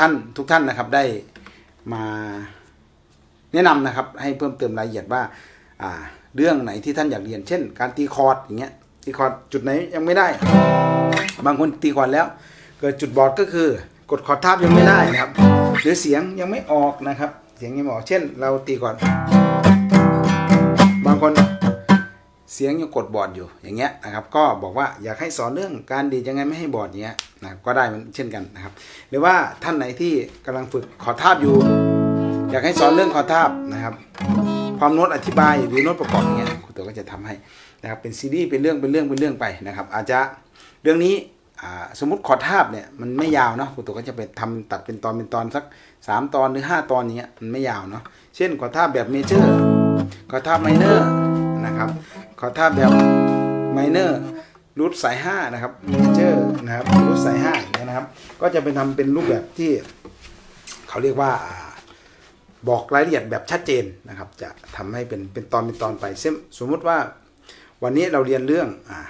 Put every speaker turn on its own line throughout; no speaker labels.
ท่านทุกท่านนะครับได้มาแนะนำนะครับ ให้เพิ่มเติมรายละเอียดว่าอ่าเรื่องไหนที่ท่านอยากเรียน เช่น การตีคอร์ดอย่างเงี้ยตีคอร์ดจุดไหนยังไม่ได้ บางคนตีคอร์ดแล้ว เกิดจุดบอดก็คือกดคอร์ดทาบยังไม่ได้นะครับ หรือเสียงยังไม่ออกนะครับ เสียงยังไม่ออกเช่น เราตีก่อนบางคน เสียงยังกดบอดอยู่อย่างเงี้ยนะครับ ก็บอกว่าอยากให้สอนเรื่องการดีดยังไงไม่ให้บอดอย่างเงี้ยนะก็ได้เหมันเช่นกันนะครับ หรือว่าท่านไหนที่กำลังฝึกขอทาบอยู่ อยากให้สอนเรื่องขอทาบนะครับ ความโน้ตอธิบายหรือโน้ตประกอบอย่างเงี้ยครูตัวก็จะทำให้นะครับเป็นซีรีส์เป็นเรื่องเป็นเรื่องเป็นเรื่องไปนะครับ อาจจะเรื่องนี้สมมติขอทาบเนี่ยมันไม่ยาวเนาะครูตัวก็จะไปทำตัดเป็นตอนเป็นตอนสัก 3 ตอนหรือ 5 ตอนอย่างเงี้ยมันไม่ยาวเนาะเช่นขอทาบแบบเมเจอร์ขอทาบไมเนอร์ นะครับขอท่าแบบไมเนอร์รูทสาย5นะครับเมเจอร์นะครับรูทสาย5อย่าเงี้ยนะครับ ก็จะเป็นทำเป็นรูปแบบที่เขาเรียกว่าบอกรายละเอียดแบบชัดเจนนะครับ จะทำให้เป็นเป็นตอนเป็นตอนไปเช่นสมมุติว่าวันนี้เราเรียนเรื่องอ่า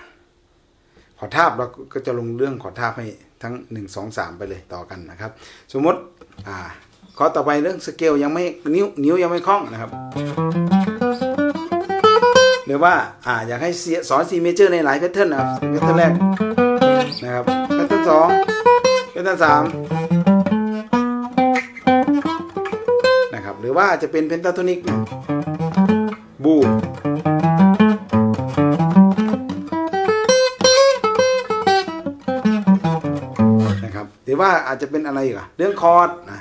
ขอทาบเราก็จะลงเรื่องขอทาบให้ทั้ง 1 2 3 ไปเลยต่อกันนะครับ สมมติอ่าข้อต่อไปเรื่องสเกลยังไม่นิ้วนิ้วยังไม่คล่องนะครับ รือว่าอ่าอยากให้เสียสอนซีเมเจอร์ในหลายแพทเทิร์นนะครับแพทเทิร์นแรกนะครับแพทเทิร์นสองแพทเทิร์นสามนะครับหรือว่าจะเป็นเพนทาโทนิกบูนะครับหรือว่าอาจจะเป็นอะไรอีกอะเรื่องคอร์ดนะ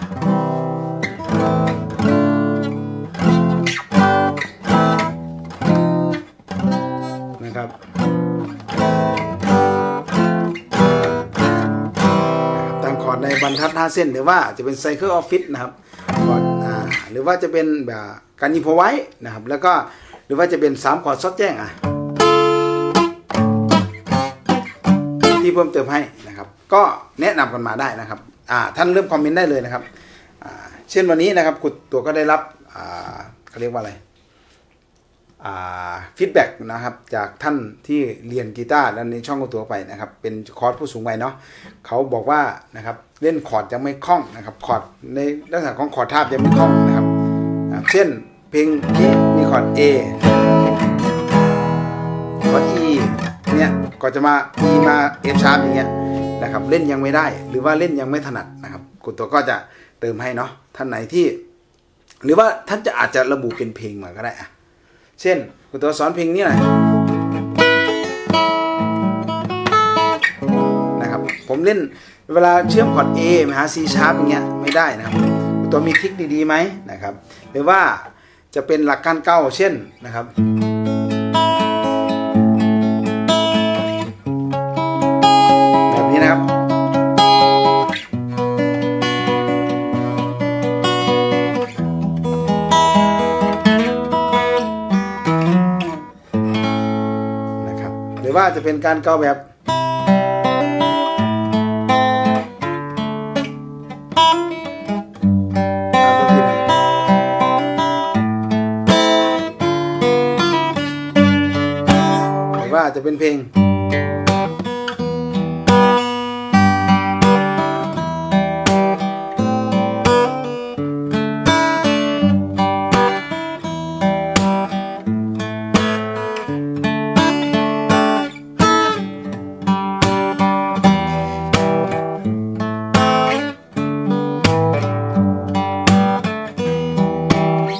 5 เส้น หรือว่าจะเป็นไซเคิลออฟฟิศนะครับคอร์ดอ่าหรือว่าจะเป็นแบบการยิโพอไว้นะครับ แล้วก็หรือว่าจะเป็น 3 คอร์ดซอดแจ้งอะที่เพิ่มเติมให้นะครับ ก็แนะนำกันมาได้นะครับอ่าท่านเริ่มคอมเมนต์ได้เลยนะครับอ่าเช่นวันนี้นะครับคุณตัวก็ได้รับอ่าเขาเรียกว่าอะไร ฟีดแบ็กนะครับจากท่านที่เรียนกีตาร์และในช่องของตัวไปนะครับเป็นคอร์สผู้สูงวัยเนาะเขาบอกว่านะครับเล่นคอร์ดยังไม่คล่องนะครับคอร์ดในลักษณะของคอร์ดทาบยังไม่คล่องนะครับ เช่นเพลงที่มีคอร์ด A คอร์ด E เนี่ยก็จะมา E มา F sharp อย่างเงี้ยนะครับเล่นยังไม่ได้หรือว่าเล่นยังไม่ถนัดนะครับคุณตัวก็จะเติมให้เนาะท่านไหนที่ หรือว่าท่านจะอาจจะระบุเป็นเพลงมาก็ได้อะ เช่นคุณตัวสอนเพลงนี้หน่อยนะครับผมเล่นเวลาเชื่อมคอร์ด A มาหา C sharp อย่างเงี้ยไม่ได้นะครับคุณตัวมีทริคดีๆไหมนะครับหรือว่าจะเป็นหลักการเก้าเช่นนะครับแบบ จะเป็นการเกาแบบว่าจะเป็นเพลง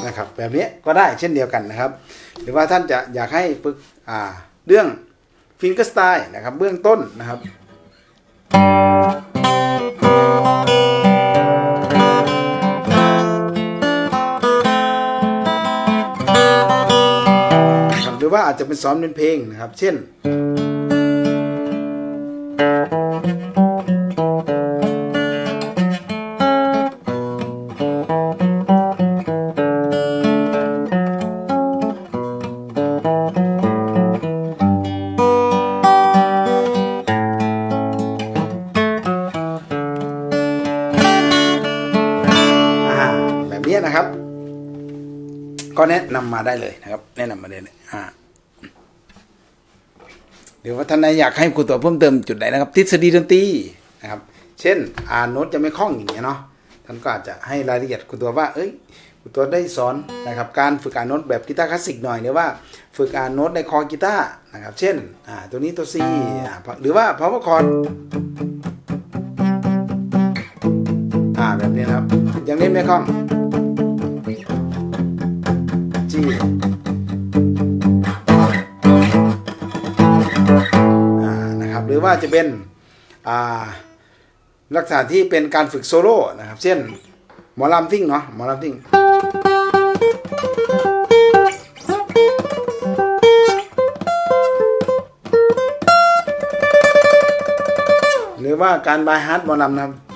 นะครับ แบบนี้ก็ได้เช่นเดียวกันนะครับ หรือว่าท่านจะอยากให้ฝึกเรื่องฟิงเกอร์สไตล์นะครับ เบื้องต้นนะครับนะครับหรือว่าอาจจะเป็นซ้อมเป็นเพลงนะครับ เช่น นะนำมาได้เลยนะครับ แนะนำมาได้เลยอ่าเดี๋ยวว่าท่านใดอยากให้ครูตัวเพิ่มเติมจุดไหนนะครับ ทฤษฎีดนตรีนะครับ เช่น อ่านโน้ตจะไม่คล่องอย่างเงี้ยเนาะท่านก็อาจจะให้รายละเอียดคุณตัวว่า เอ้ยคุณตัวได้สอนนะครับ การฝึกอ่านโน้ตแบบกีตาร์คลาสสิกหน่อยหรือว่าฝึกอ่านโน้ตในคอกีตาร์นะครับ เช่น อ่า ตัวนี้ตัว C อ่าหรือว่า power chord อ่าแบบนี้นะครับยังเล่นไม่คล่อง G อ่านะครับหรือว่าจะเป็นอ่าลักษณะที่เป็นการฝึกโซโล่นะครับเช่นหมอลำซิ่งเนาะหมอลำซิ่งหรือว่าการบายฮาร์ดหมอลำนะครับ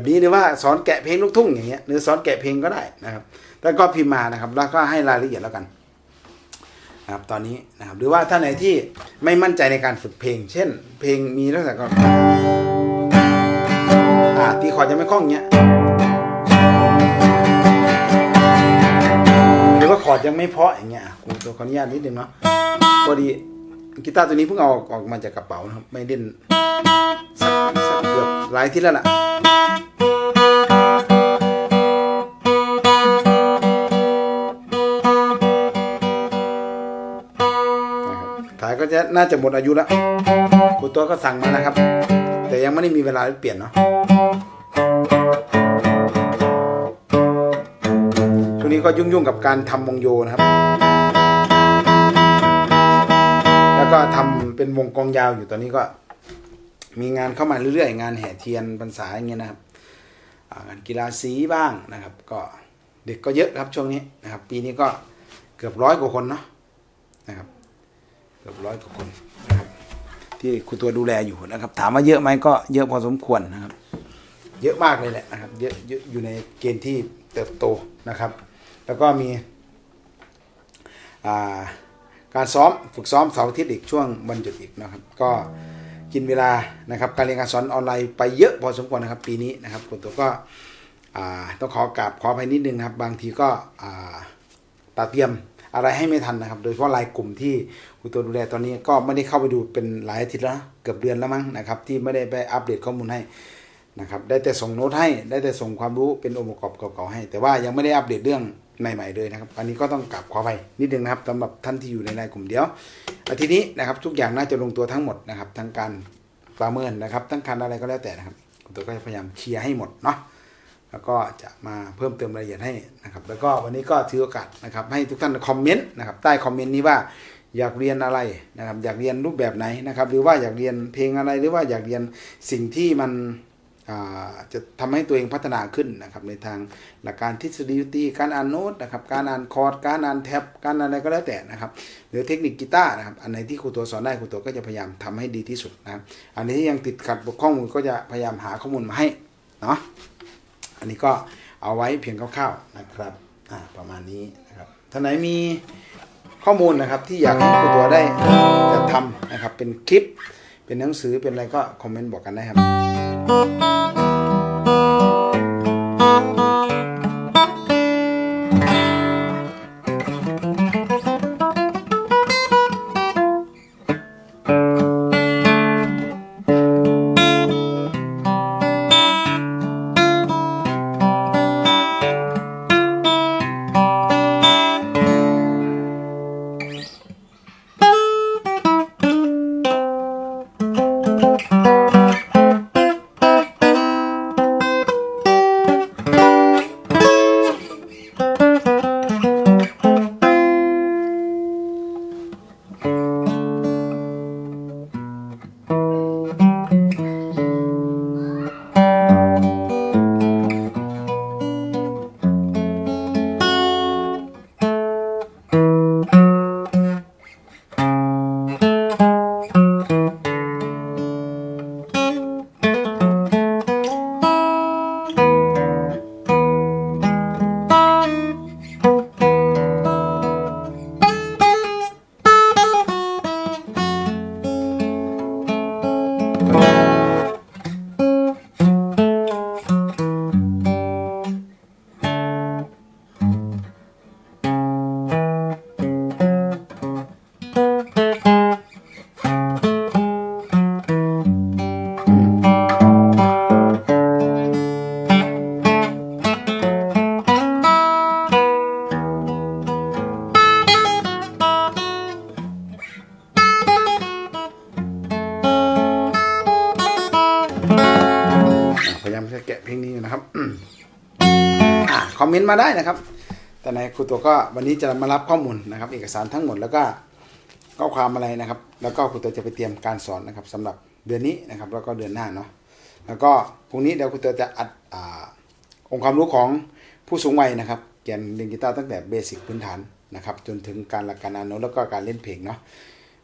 แบบนี้หรือว่าสอนแกะเพลงลูกทุ่งอย่างเงี้ยหรือสอนแกะเพลงก็ได้นะครับ แล้วก็พิมพ์มานะครับ แล้วก็ให้รายละเอียดแล้วกันนะครับตอนนี้นะครับหรือว่าท่านไหนที่ไม่มั่นใจในการฝึกเพลง เช่น เพลงมีลักษณะก่อนอ่าตีคอร์ดยังไม่คล่องเงี้ยหรือว่าคอร์ดยังไม่เพราะอย่างเงี้ยอะผมตัวขออนุญาตนิดนึงเนาะพอดีกีตาร์ตัวนี้เพิ่งเอาออกมาจากกระเป๋านะครับไม่เล่นสักเกือบหลายที่แล้วล่ะ นะครับขายก็จะน่าจะหมดอายุแล้วคุณตัวก็สั่งมานะครับ แต่ยังไม่ได้มีเวลาเปลี่ยนเนาะช่วงนี้ก็ยุ่งๆกับการทำวงโยนะครับ แล้วก็ทำเป็นวงกองยาวอยู่ตอนนี้ก็ มีงานเข้ามาเรื่อยๆ งานแห่เทียนพรรษาอย่างเงี้ยนะครับงานกีฬาสีบ้างนะครับ ก็เด็กก็เยอะครับช่วงนี้นะครับ ปีนี้ก็เกือบร้อยกว่าคนเนาะนะครับ เกือบร้อยกว่าคนนะครับที่คุณตัวดูแลอยู่นะครับ ถามว่าเยอะไหมก็เยอะพอสมควรนะครับ เยอะมากเลยแหละนะครับเยอะเยอะอยู่ในเกณฑ์ที่เติบโตนะครับ แล้วก็มีาการซ้อมฝึกซ้อมเสาร์อาทิตย์อีกช่วงวันหยุดอีกนะครับ ก็กินเวลานะครับการเรียนการสอนออนไลน์ไปเยอะพอสมควรนะครับปีนี้นะครับคุณตัวก็ต้องขอกราบขออภัยนิดนึงนะครับ บางทีก็อ่าตัดเตรียม อะไรให้ไม่ทันนะครับ โดยเฉพาะรายกลุ่มที่คุณตัวดูแลตอนนี้ก็ไม่ได้เข้าไปดูเป็นหลายอาทิตย์แล้วเกือบเดือนแล้วมั้งนะครับ ที่ไม่ได้ไปอัปเดตข้อมูลให้นะครับได้แต่ส่งโน้ตให้ได้แต่ส่งความรู้เป็นองค์ประกอบเก่าๆให้ แต่ว่ายังไม่ได้อัปเดตเรื่องใหม่ๆเลยนะครับ อันนี้ก็ต้องกลับขอไปนิดนึงนะครับสำหรับท่านที่อยู่ในรายกลุ่มเดียวอาทีนี้นะครับทุกอย่างน่าจะลงตัวทั้งหมดนะครับทั้งการประเมินนะครับทั้งการอะไรก็แล้วแต่นะครับคุณตัวก็จะพยายามเคลียร์ให้หมดเนาะ แล้วก็จะมาเพิ่มเติมรายละเอียดให้นะครับ แล้วก็วันนี้ก็ถือโอกาสนะครับ ให้ทุกท่านคอมเมนต์นะครับใต้คอมเมนต์นี้ว่าอยากเรียนอะไรนะครับ อยากเรียนรูปแบบไหนนะครับ หรือว่าอยากเรียนเพลงอะไรหรือว่าอยากเรียนสิ่งที่มันจะทำให้ตัวเองพัฒนาขึ้นนะครับ ในทางหลักการทฤษฎีตีการอ่านโน้ตนะครับ การอ่านคอร์ดการอ่านแท็บการอ่านอะไรก็แล้วแต่นะครับหรือเทคนิคกีตาร์นะครับ อันไหนที่ครูตัวสอนได้ครูตัวก็จะพยายามทำให้ดีที่สุดนะครับ อันนี้ที่ยังติดขัดบกข้อมูลก็จะพยายามหาข้อมูลมาให้เนาะ อันนี้ก็เอาไว้เพียงคร่าวๆนะครับอ่าประมาณนี้นะครับท่านไหนมีข้อมูลนะครับที่อยากให้ครูตัวได้จะทำนะครับเป็นคลิป เป็นหนังสือเป็นอะไรก็คอมเมนต์บอกกันได้ครับ มาได้นะครับ แต่ในครูตัวก็วันนี้จะมารับข้อมูลนะครับ เอกสารทั้งหมดแล้วก็ข้อความอะไรนะครับ แล้วก็ครูตัวจะไปเตรียมการสอนนะครับสำหรับเดือนนี้นะครับ แล้วก็เดือนหน้าเนาะแล้วก็พรุ่งนี้เดี๋ยวครูตัวจะอัดองค์ความรู้ของผู้สูงวัยนะครับเรียนเล่นกีตาร์ตั้งแต่เบสิกพื้นฐานนะครับ จนถึงการหลักการอ่านโนแล้วก็การเล่นเพลงเนาะ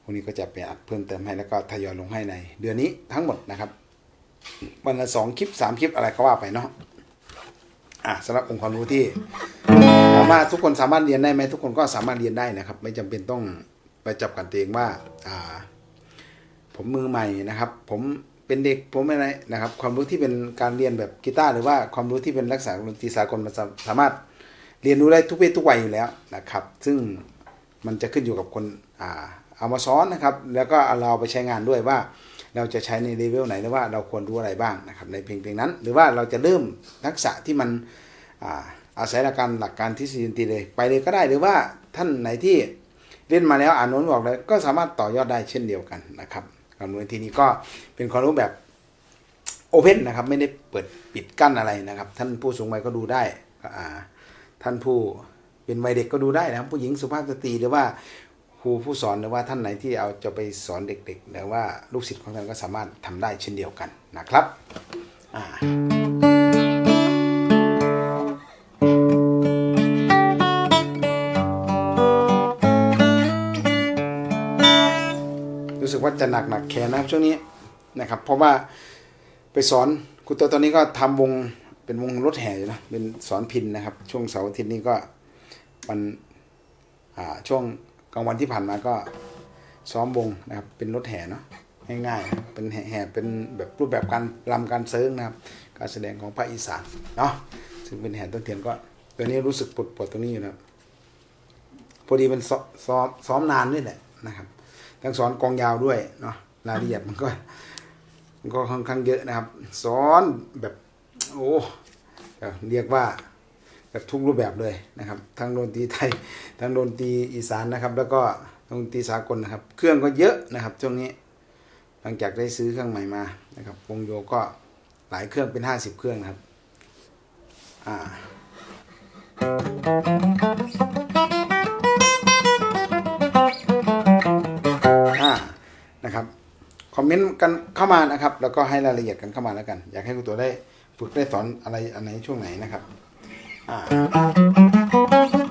พรุ่งนี้ก็จะไปอัดเพิ่มเติมให้แล้วก็ทยอยลงให้ใน เดือนนี้ทั้งหมดนะครับ วันละสองคลิปสามคลิปอะไรก็ว่าไปเนาะ อะสำหรับองค์ความรู้ที่ถามว่าทุกคนสามารถเรียนได้ไหมทุกคนก็สามารถเรียนได้นะครับ ไม่จำเป็นต้องไปจับกันตัวเองว่า อ่า ผมมือใหม่นะครับ ผมเป็นเด็กผมอะไรนะครับ ความรู้ที่เป็นการเรียนแบบกีตาร์หรือว่าความรู้ที่เป็นลักษณะดนตรีสากลมันสามารถเรียนรู้ได้ทุกเพศทุกวัยอยู่แล้วนะครับ ซึ่งมันจะขึ้นอยู่กับคนอ่าเอามาสอนนะครับ แล้วก็เอาเราไปใช้งานด้วยว่า เราจะใช้ในเลเวลไหนหรือว่าเราควรรู้อะไรบ้างนะครับในเพลงเพลงนั้น หรือว่าเราจะเริ่มทักษะที่มันอาอาศัยหลักการหลักการทฤษฎีดนตรีเลยไปเลยก็ได้หรือว่าท่านไหนที่เล่นมาแล้วอ่านโน้ตบอกเลยก็สามารถต่อยอดได้เช่นเดียวกันนะครับความรู้ที่นี้ก็เป็นความรู้แบบโอเพนนะครับไม่ได้เปิดปิดกั้นอะไรนะครับ ท่านผู้สูงวัยก็ดูได้ท่านผู้เป็นวัยเด็กก็ดูได้นะครับ ผู้หญิงสุภาพสตรีหรือว่า ครูผู้สอนหรือว่าท่านไหนที่เอาจะไปสอนเด็กๆหรือว่าลูกศิษย์ของท่านก็สามารถทำได้เช่นเดียวกันนะครับอ่ารู้สึกว่าจะหนักหนักๆแขนนะครับช่วงนี้นะครับ เพราะว่าไปสอนครูตัวตอนนี้ก็ทำวงเป็นวงรถแห่อยู่นะเป็นสอนพินนะครับ ช่วงเสาร์อาทิตย์นี้ก็มันอ่าช่วง ลางวันที่ผ่านมาก็ซ้อมวงนะครับเป็นรถแห่เนาะง่ายๆเป็นแห่เป็นแบบรูปแบบการรำการเซิร์งนะครับ การแสดงของภาคอีสานเนาะซึ่งเป็นแห่ต้นเทียนก็ตัวนี้รู้สึกปวดปวดตรงนี้อยู่นะพอดีมันซ้อซ้อมซ้อมนานนี่แหละนะครับทั้งสอนกองยาวด้วยเนาะรายละเอียดมันก็มันก็ค่อนข้างเยอะนะครับ สอนแบบโอ้เรียกว่า แบบทุกรูปแบบเลยนะครับ ทั้งดนตรีไทย ทั้งดนตรีอีสานนะครับ แล้วก็ดนตรีสากลนะครับ เครื่องก็เยอะนะครับช่วงนี้ หลังจากได้ซื้อเครื่องใหม่มานะครับวงโยก็หลายเครื่องเป็น 50 เครื่องนะครับ อ่าอ่านะครับ คอมเมนต์กันเข้ามานะครับ แล้วก็ให้รายละเอียดกันเข้ามาแล้วกัน อยากให้คุณตัวได้ฝึกได้สอนอะไรอันไหนช่วงไหนนะครับ อ่า